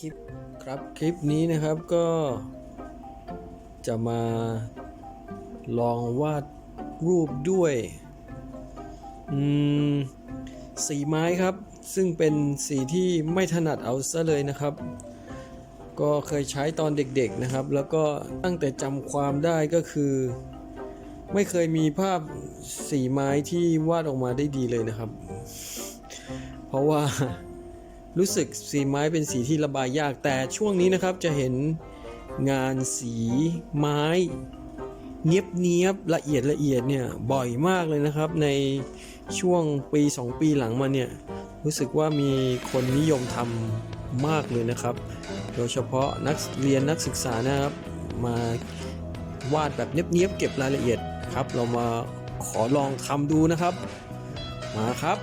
คลิปครับ คลิปนี้นะครับก็จะมาลองวาดรูปด้วยสีไม้ครับ ซึ่งเป็นสีที่ไม่ถนัดเอาซะเลยนะครับ ก็เคยใช้ตอนเด็กๆนะครับ แล้วก็ตั้งแต่จำความได้ก็คือ ไม่เคยมีภาพสีไม้ที่วาดออกมาได้ดีเลยนะครับ เพราะว่า รู้สึกสีไม้เป็นสีที่ระบายยากแต่ช่วงนี้นะครับจะเห็นงานสีไม้เนียบเนียบละเอียดละเอียดเนี่ยบ่อยมากเลยนะครับ ในช่วงปี 2 ปีหลังมาเนี่ยรู้สึกว่ามีคนนิยมทำมากเลยนะครับ โดยเฉพาะนักเรียนนักศึกษานะครับ มาวาดแบบเนียบๆเก็บรายละเอียดครับ เรามาขอลองทำดูนะครับ มาครับ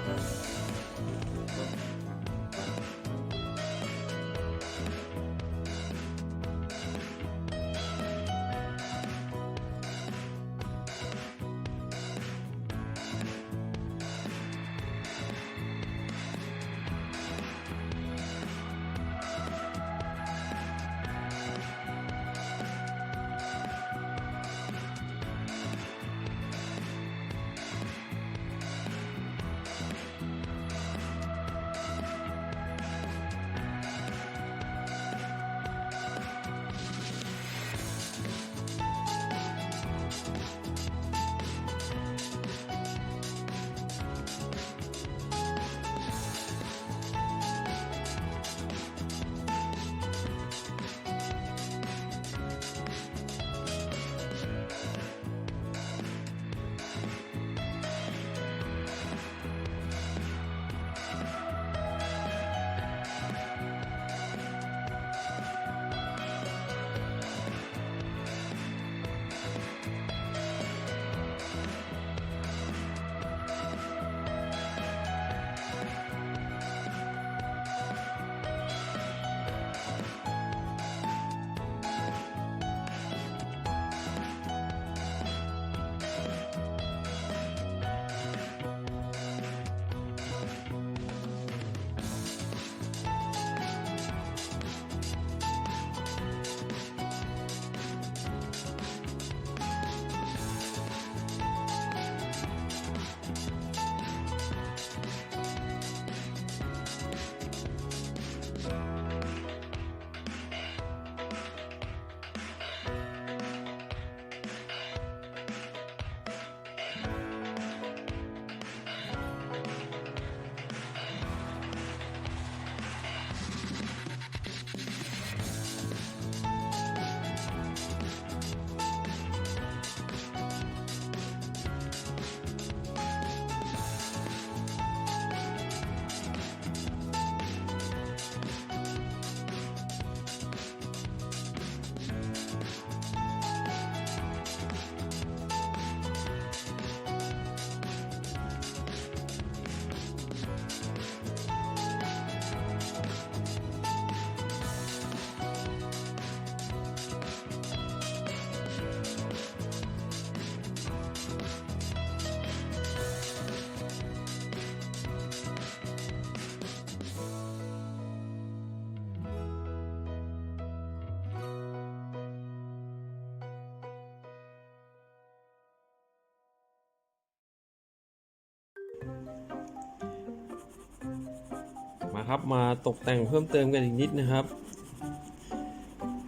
มาครับ มาตกแต่งเพิ่มเติมกันอีกนิดนะครับ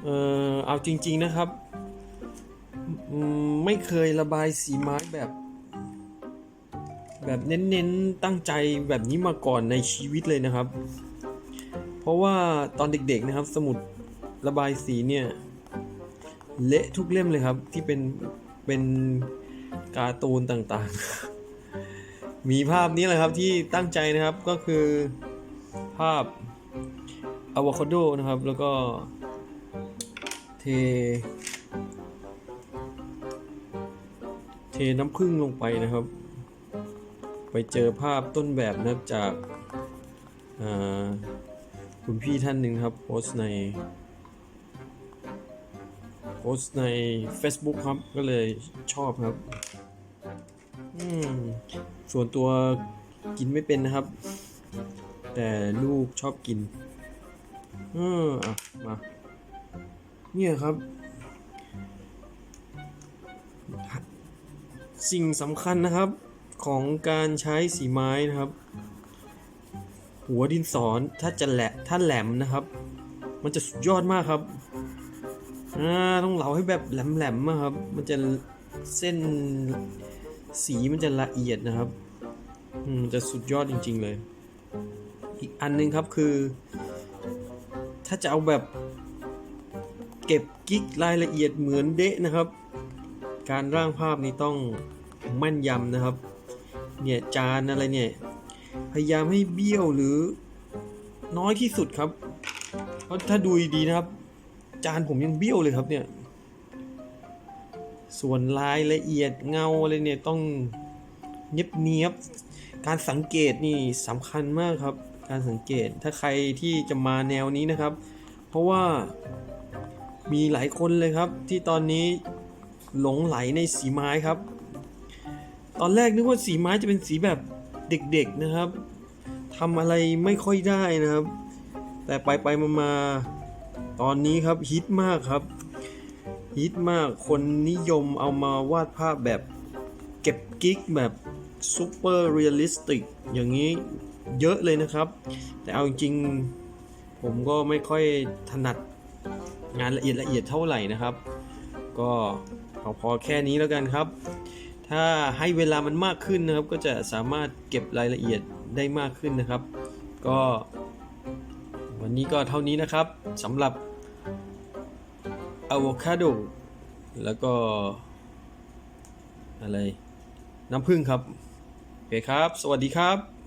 เออเอาจริง ๆนะครับ ไม่เคยระบายสีไม้แบบ แบบเน้นๆตั้งใจแบบนี้มาก่อนในชีวิตเลยนะครับ เพราะว่าตอนเด็กๆนะครับ สมุดระบายสีเนี่ยเละทุกเล่มเลยครับที่เป็นเป็นการ์ตูนต่างๆ มีภาพนี้แหละครับที่ตั้งใจนะครับก็คือ ภาพอะโวคาโดนะครับ แล้วก็เท เทน้ำผึ้งลงไปนะครับ ไปเจอภาพต้นแบบนะจากคุณพี่ท่านหนึ่งครับโพสต์ในโพสต์ใน Facebook ครับ ก็เลยชอบครับ ส่วนตัวกินไม่เป็นนะครับ แต่ลูกชอบกิน เอออะมา เนี่ยครับ สิ่งสำคัญนะครับของการใช้สีไม้นะครับ หัวดินสอนถ้าจะแหละถ้าแหลมนะครับ มันจะสุดยอดมากครับอ่าต้องเหลาให้แบบแหลมๆอะครับ มันจะเส้นสีมันจะละเอียดนะครับมันจะสุดยอดจริง ๆ เลย อีกอันหนึงครับคือ ถ้าจะเอาแบบเก็บกิ๊กรายละเอียดเหมือนเดะนะครับ การร่างภาพนี้ต้องแม่นยำนะครับ เนี่ยจานอะไรเนี่ย พยายามให้เบี้ยวหรือน้อยที่สุดครับ เพราะถ้าดูดีนะครับ จานผมยังเบี้ยวเลยครับเนี่ย ส่วนรายละเอียดเงาอะไรเนี่ยต้องเนียบเนียบการสังเกตนี่สำคัญมากครับ การสังเกตถ้าใครที่จะมาแนวนี้นะครับ เพราะว่ามีหลายคนเลยครับที่ตอนนี้หลงไหลในสีไม้ครับ ตอนแรกนึกว่าสีไม้จะเป็นสีแบบเด็กๆนะครับทำอะไรไม่ค่อยได้นะครับ แต่ไปไปมามาตอนนี้ครับฮิตมากครับฮิตมากคนนิยมเอามาวาดภาพแบบเก็บกิ๊กแบบซูเปอร์เรียลลิสติกอย่างนี้ เยอะเลยนะครับ แต่เอาจริงๆผมก็ไม่ค่อยถนัดงานละเอียดละเอียดเท่าไหร่นะครับ ก็เอาพอแค่นี้แล้วกันครับ ถ้าให้เวลามันมากขึ้นนะครับ ก็จะสามารถเก็บรายละเอียดได้มากขึ้นนะครับ ก็ วันนี้ก็เท่านี้นะครับสำหรับอะโวคาโดแล้วก็ อะไร น้ำผึ้งครับ โอเคครับ สวัสดีครับ